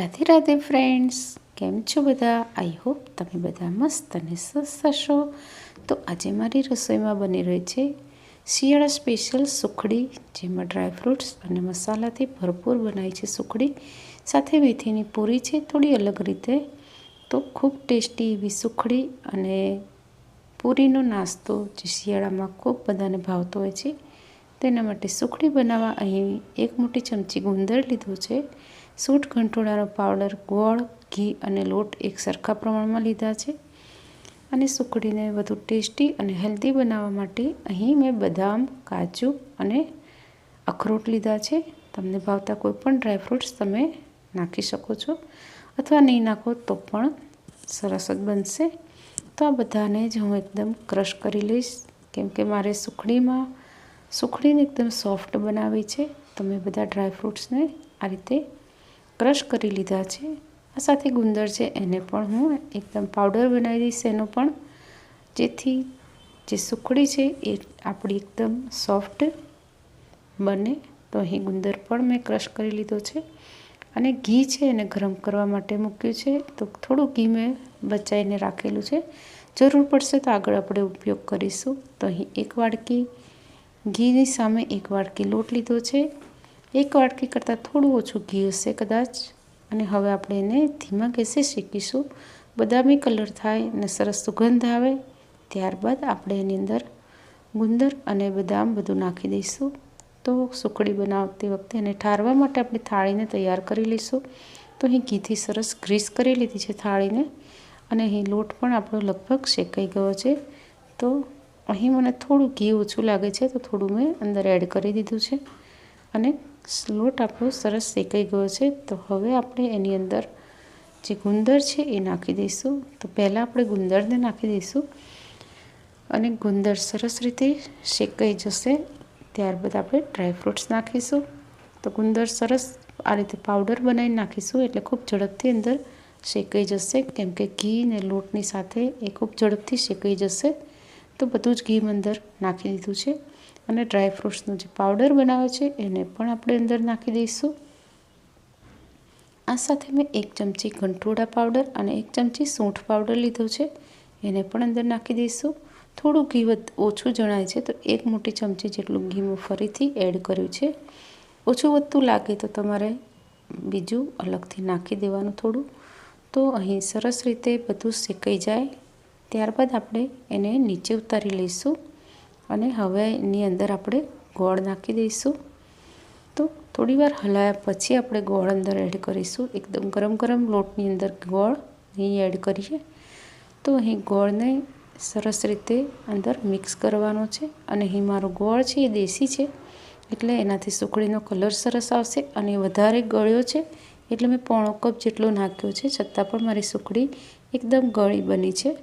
Radhe Radhe friends કેમ છો બધા? આઈ હોપ તમે બધા મસ્ત અને સ્વસ્થ હશો. તો આજે મારી રસોઈમાં બની રહી છે શિયાળા સ્પેશિયલ સુખડી, જેમાં ડ્રાયફ્રૂટ્સ અને મસાલાથી ભરપૂર બનાવી છે સુખડી. સાથે મેથીની પૂરી છે થોડી અલગ રીતે. તો ખૂબ ટેસ્ટી એવી સુખડી અને પૂરીનો નાસ્તો જે શિયાળામાં ખૂબ બધાને ભાવતો હોય છે. તેના માટે સુખડી બનાવવા અહીં એક મોટી ચમચી ગુંદર લીધો છે. સૂટ ઘંટોળાનો પાવડર, ગોળ, ઘી અને લોટ એક સરખા પ્રમાણમાં લીધા છે. અને સુખડીને વધુ ટેસ્ટી અને હેલ્ધી બનાવવા માટે અહીં મેં બદામ, કાજુ અને અખરોટ લીધા છે. તમને ભાવતા કોઈ પણ ડ્રાયફ્રૂટ્સ તમે નાખી શકો છો અથવા નહીં નાખો તો પણ સરસ જ બનશે. તો આ બધાને જ હું એકદમ ક્રશ કરી લઈશ. કેમ કે મારે સુખડીમાં, સુખડીને એકદમ સોફ્ટ બનાવી છે. તમે બધા ડ્રાયફ્રૂટ્સને આ રીતે ક્રશ કરી લીધા છે. આ સાથે ગુંદર છે, એને પણ હું એકદમ પાવડર બનાવી દઈશ. એનો પણ જેથી જે સુખડી છે, એ આપણી એકદમ સોફ્ટ બને. તો અહીં ગુંદર પણ મેં ક્રશ કરી લીધો છે. અને ઘી છે, એને ગરમ કરવા માટે મૂક્યું છે. તો થોડું ઘી મેં બચાવીને રાખેલું છે. જરૂર પડશે તો આગળ આપણે ઉપયોગ કરીશું. તો અહીં એક વાડકી ઘીની સામે એક વાડકી લોટ લીધો છે. એક વાટકી કરતાં થોડું ઓછું ઘી હશે કદાચ. અને હવે આપણે એને ધીમા ગેસે શેકીશું. બદામી કલર થાય અને સરસ સુગંધ આવે, ત્યારબાદ આપણે એની અંદર ગુંદર અને બદામ બધું નાખી દઈશું. તો સુખડી બનાવતી વખતે એને ઠારવા માટે આપણે થાળીને તૈયાર કરી લઈશું. તો અહીં ઘીથી સરસ ગ્રીસ કરી લીધી છે થાળીને. અને અહીં લોટ પણ આપણો લગભગ શેકાઈ ગયો છે. તો અહીં મને થોડું ઘી ઓછું લાગે છે, તો થોડું મેં અંદર એડ કરી દીધું છે. અને લોટ આપણો સરસ શેકાઈ ગયો છે, તો હવે આપણે એની અંદર જે ગુંદર છે એ નાખી દઈશું. તો પહેલાં આપણે ગુંદરને નાખી દઈશું અને ગુંદર સરસ રીતે શેકાઈ જશે. ત્યારબાદ આપણે ડ્રાયફ્રૂટ્સ નાખીશું. તો ગુંદર સરસ આ રીતે પાવડર બનાવીને નાખીશું, એટલે ખૂબ ઝડપથી અંદર શેકાઈ જશે. કેમ કે ઘી ને લોટની સાથે એ ખૂબ ઝડપથી શેકાઈ જશે. તો બધું જ ઘી અંદર નાખી દીધું છે. અને ડ્રાય ફ્રૂટ્સનો જે પાવડર બનાવ્યો છે, એને પણ આપણે અંદર નાખી દઈશું. આ સાથે મેં એક ચમચી ગંઠોડા પાવડર અને એક ચમચી સૂંઠ પાવડર લીધો છે, એને પણ અંદર નાખી દઈશું. થોડું ઘી ઓછું જણાય છે, તો એક મોટી ચમચી જેટલું ઘી મેં ફરીથી એડ કર્યું છે. ઓછું વધતું લાગે તો તમારે બીજું અલગથી નાખી દેવાનું થોડું. તો અહીં સરસ રીતે બધું શેકાઈ જાય. ત્યારબાદ આપણે એને નીચે ઉતારી લઈશું. અને હવે એની અંદર આપણે ગોળ નાખી દઈશું. તો થોડીવાર હલાયા પછી આપણે ગોળ અંદર એડ કરીશું. એકદમ ગરમ ગરમ લોટની અંદર ગોળ અહીં એડ કરીએ. તો અહીં ગોળને સરસ રીતે અંદર મિક્સ કરવાનો છે. અને અહીં મારો ગોળ છે એ દેશી છે. એટલે એનાથી સુખડીનો કલર સરસ આવશે અને વધારે ગળ્યો છે. એટલે મેં પોણો કપ જેટલો નાખ્યો છે. છતાં પણ મારી સુખડી એકદમ ગળી બની છે.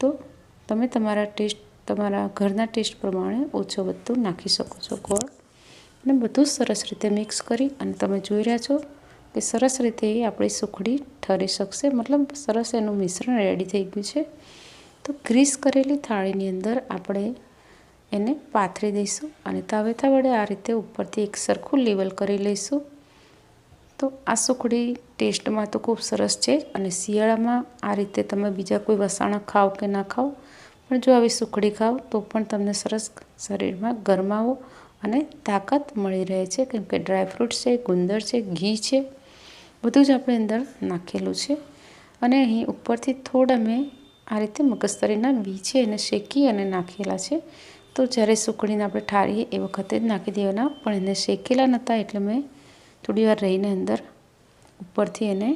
તો તમે તમારા ટેસ્ટ તમારા ઘરના ટેસ્ટ પ્રમાણે ઓછો વધતો નાખી શકો છો ગોળ. અને બધું સરસ રીતે મિક્સ કરી અને તમે જોઈ રહ્યા છો કે સરસ રીતે આપણી સુખડી ઠરી શકશે. મતલબ સરસ એનું મિશ્રણ રેડી થઈ ગયું છે. તો ગ્રીસ કરેલી થાળીની અંદર આપણે એને પાથરી દઈશું અને તાવેથા વડે આ રીતે ઉપરથી એક સરખું લેવલ કરી લઈશું. તો આ સુખડી ટેસ્ટમાં તો ખૂબ સરસ છે અને શિયાળામાં આ રીતે તમે બીજા કોઈ વસાણા ખાઓ કે ના ખાઓ પણ જો આવી સુખડી ખાઓ, તો પણ તમને સરસ શરીરમાં ગરમાવો અને તાકાત મળી રહે છે. કેમ કે ડ્રાયફ્રૂટ છે, ગુંદર છે, ઘી છે, બધું જ આપણે અંદર નાખેલું છે. અને અહીં ઉપરથી થોડા મેં આ રીતે મગજતરીના બી છે એને શેકી અને નાખેલા છે. તો જ્યારે સુકડીને આપણે ઠારીએ એ વખતે જ નાખી દેવાના, પણ એને શેકેલા નહોતા એટલે મેં થોડી વાર રહીને અંદર ઉપરથી એને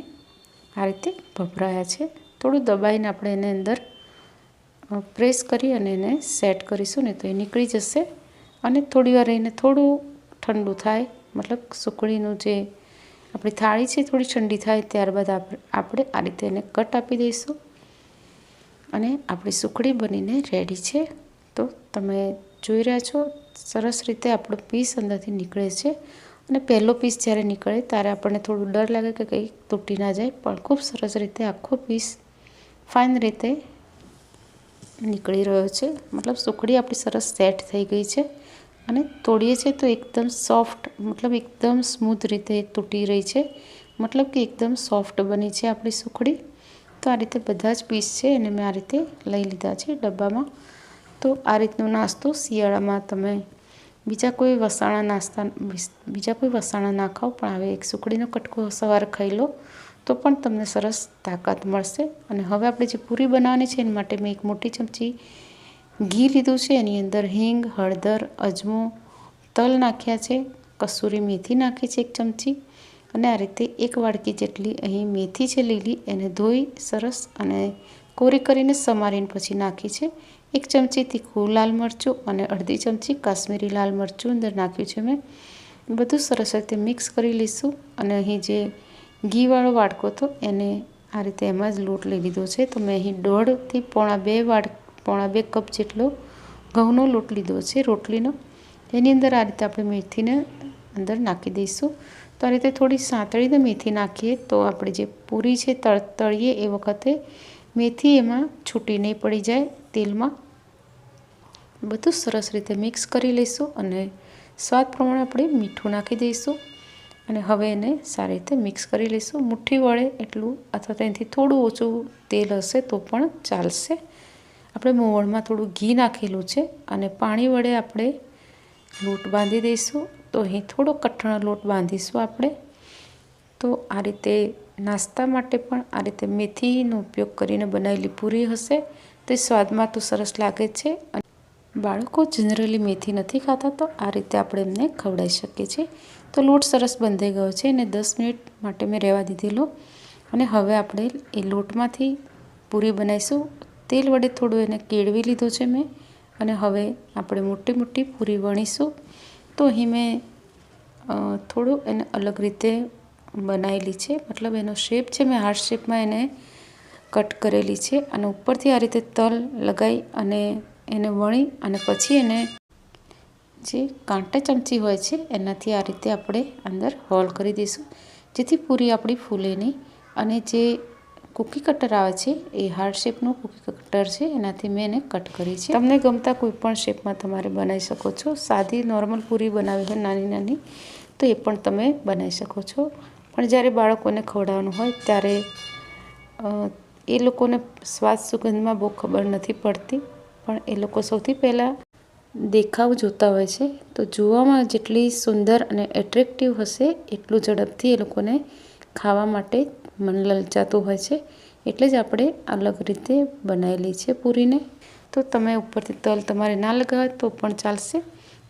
આ રીતે ભભરાયા છે. થોડું દબાઈને આપણે એને અંદર પ્રેસ કરી અને એને સેટ કરીશું ને તો એ નીકળી જશે. અને થોડી વાર રહીને થોડું ઠંડુ થાય, મતલબ સુકડીનું જે આપણી થાળી છે થોડી ઠંડી થાય ત્યારબાદ આપણે આ રીતે એને કટ આપી દઈશું. અને આપણી સુખડી બનીને રેડી છે. તો તમે જોઈ રહ્યા છો, સરસ રીતે આપણો પીસ અંદરથી નીકળે છે. અને પહેલો પીસ જ્યારે નીકળે ત્યારે આપણને થોડું ડર લાગે કે કંઈક તૂટી ના જાય. પણ ખૂબ સરસ રીતે આખો પીસ ફાઇન રીતે નીકળી રહ્યો છે. મતલબ સુખડી આપણી સરસ સેટ થઈ ગઈ છે અને તોડીએ છીએ તો એકદમ સોફ્ટ મતલબ એકદમ સ્મૂથ રીતે તૂટી રહી છે. મતલબ કે એકદમ સોફ્ટ બની છે આપણી સુખડી. તો આ રીતે બધા જ પીસ છે એને મેં આ રીતે લઈ લીધા છે ડબ્બામાં. તો આ રીતનો નાસ્તો શિયાળામાં તમે બીજા કોઈ વસાણા નાસ્તા, બીજા કોઈ વસાણા ના ખાઓ પણ હવે એક સુખડીનો કટકો સવારે ખાઈ લો. તો પણ તમને સરસ તાકાત મળશે. અને હવે આપણે જે પૂરી બનાવવાની છે, એના માટે મેં એક મોટી ચમચી ઘી લીધું છે. એની અંદર હિંગ, હળદર, અજમો, તલ નાખ્યા છે. કસૂરી મેથી નાખી છે એક ચમચી. અને આ રીતે એક વાડકી જેટલી અહીં મેથી છે લીલી, એને ધોઈ સરસ અને કોરી કરીને સમારીને પછી નાખી છે. એક ચમચી તીખું લાલ મરચું અને અડધી ચમચી કાશ્મીરી લાલ મરચું અંદર નાખ્યું છે મેં. બધું સરસ રીતે મિક્સ કરી લઈશું. અને અહીં જે ઘીવાળો વાડકો હતો. એને આ રીતે એમાં જ લોટ લઈ લીધો છે. તો મેં અહીં દોઢથી પોણા બે વાડ, પોણા બે કપ જેટલો ઘઉંનો લોટ લીધો છે, રોટલીનો. એની અંદર આ રીતે આપણે મેથીને અંદર નાખી દઈશું. તો આ રીતે થોડી સાંતળીને મેથી નાખીએ તો આપણે જે પૂરી છે તળ, તળીએ એ વખતે મેથી એમાં છૂટી નહીં પડી જાય તેલમાં. બધું સરસ રીતે મિક્સ કરી લઈશું અને સ્વાદ પ્રમાણે આપણે મીઠું નાખી દઈશું. અને હવે એને સારી રીતે મિક્સ કરી લઈશું. મુઠ્ઠી વળે એટલું, અથવા તેનાથી થોડું ઓછું તેલ હશે તો પણ ચાલશે. આપણે મોવણમાં થોડું ઘી નાખેલું છે અને પાણી વડે આપણે લોટ બાંધી દઈશું. તો અહીં થોડો કઠણ લોટ બાંધીશું આપણે. તો આ રીતે નાસ્તા માટે પણ આ રીતે મેથીનો ઉપયોગ કરીને બનાવેલી પૂરી હશે. તે સ્વાદમાં તો સરસ લાગે છે. બાળકો જનરલી મેથી નથી ખાતા, તો આ રીતે આપણે એમને ખવડાવી શકીએ છીએ. તો લોટ સરસ બંધાઈ ગયો છે અને દસ મિનિટ માટે મેં રહેવા દીધેલો. અને હવે આપણે એ લોટમાંથી પૂરી બનાવીશું. તેલ વડે થોડું એને કેળવી લીધો છે મેં. અને હવે આપણે મોટી મોટી પૂરી વણીશું. તો અહીં મેં થોડું એને અલગ રીતે બનાવેલી છે. મતલબ એનો શેપ છે, મેં હાર્ટ શેપમાં એને કટ કરેલી છે. અને ઉપરથી આ રીતે તલ લગાવી અને એને વણી અને પછી એને જે કાંટા ચમચી હોય છે, એનાથી આ રીતે આપણે અંદર હોલ કરી દઈશું. જેથી પૂરી આપણી ફૂલે નહીં અને જે કૂકી કટર આવે છે, એ હાર્ડ શેપનું કૂકી કટર છે, એનાથી મેં એને કટ કરી છે. તમને ગમતા કોઈ પણ શેપમાં તમારે બનાવી શકો છો. સાદી, નોર્મલ પૂરી બનાવી હોય, નાની નાની, તો એ પણ તમે બનાવી શકો છો. પણ જ્યારે બાળકોને ખવડાવવાનું હોય, ત્યારે એ લોકોને સ્વાદ સુગંધમાં બહુ ખબર નથી પડતી. પણ એ લોકો સૌથી પહેલાં દેખાવ જોતા હોય છે. તો જોવામાં જેટલી સુંદર અને એટ્રેક્ટિવ હશે, એટલું ઝડપથી એ લોકોને ખાવા માટે મન લલચાતું હોય છે. એટલે જ આપણે અલગ રીતે બનાવેલી છે પૂરીને. તો તમે ઉપરથી તલ તમારે ના લગાવે તો પણ ચાલશે.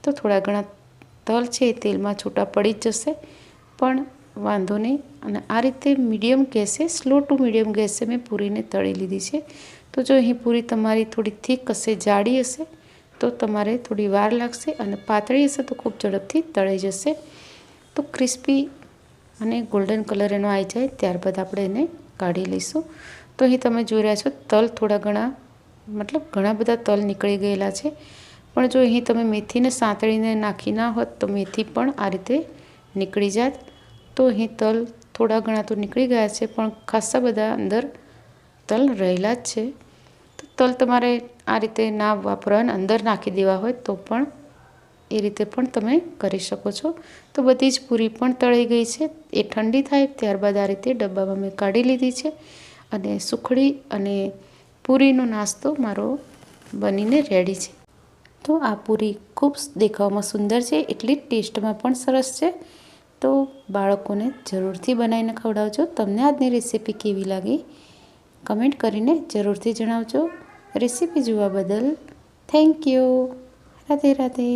તો થોડા ઘણા તલ છે એ તેલમાં છૂટા પડી જ જશે. પણ વાંધો નહીં. અને આ રીતે મીડિયમ ગેસે, સ્લો ટુ મીડિયમ ગેસે મેં પૂરીને તળી લીધી છે. તો જો અહીં પૂરી તમારી થોડી થીક હશે, જાડી હશે તો તમારે થોડી વાર લાગશે અને પાતળી હશે તો ખૂબ ઝડપથી તળાઈ જશે. તો ક્રિસ્પી અને ગોલ્ડન કલર એનો આવી જાય ત્યારબાદ આપણે એને કાઢી લઈશું. તો અહીં તમે જોઈ રહ્યા છો તલ થોડા ઘણા, મતલબ ઘણા બધા તલ નીકળી ગયેલા છે. પણ જો અહીં તમે મેથીને સાંતળીને નાખી ના હોત તો મેથી પણ આ રીતે નીકળી જાત. તો અહીં તલ થોડા ઘણા તો નીકળી ગયા છે, પણ ખાસા બધા અંદર તલ રહેલા જ છે. તલ તમારે આ રીતે ના વાપરવા અંદર નાખી દેવા હોય તો પણ એ રીતે પણ તમે કરી શકો છો. તો બધી જ પૂરી પણ તળી ગઈ છે. એ ઠંડી થાય ત્યારબાદ આ રીતે ડબ્બામાં મેં કાઢી લીધી છે અને સુખડી અને પૂરીનો નાસ્તો મારો બનીને રેડી છે. તો આ પૂરી ખૂબ દેખાવામાં સુંદર છે. એટલી ટેસ્ટમાં પણ સરસ છે. તો બાળકોને જરૂરથી બનાવીને ખવડાવજો. તમને આજની રેસીપી કેવી લાગી? કમેન્ટ કરીને જરૂરથી જણાવજો. રેસીપી જોવા બદલ થેન્ક યુ રાધે રાધે.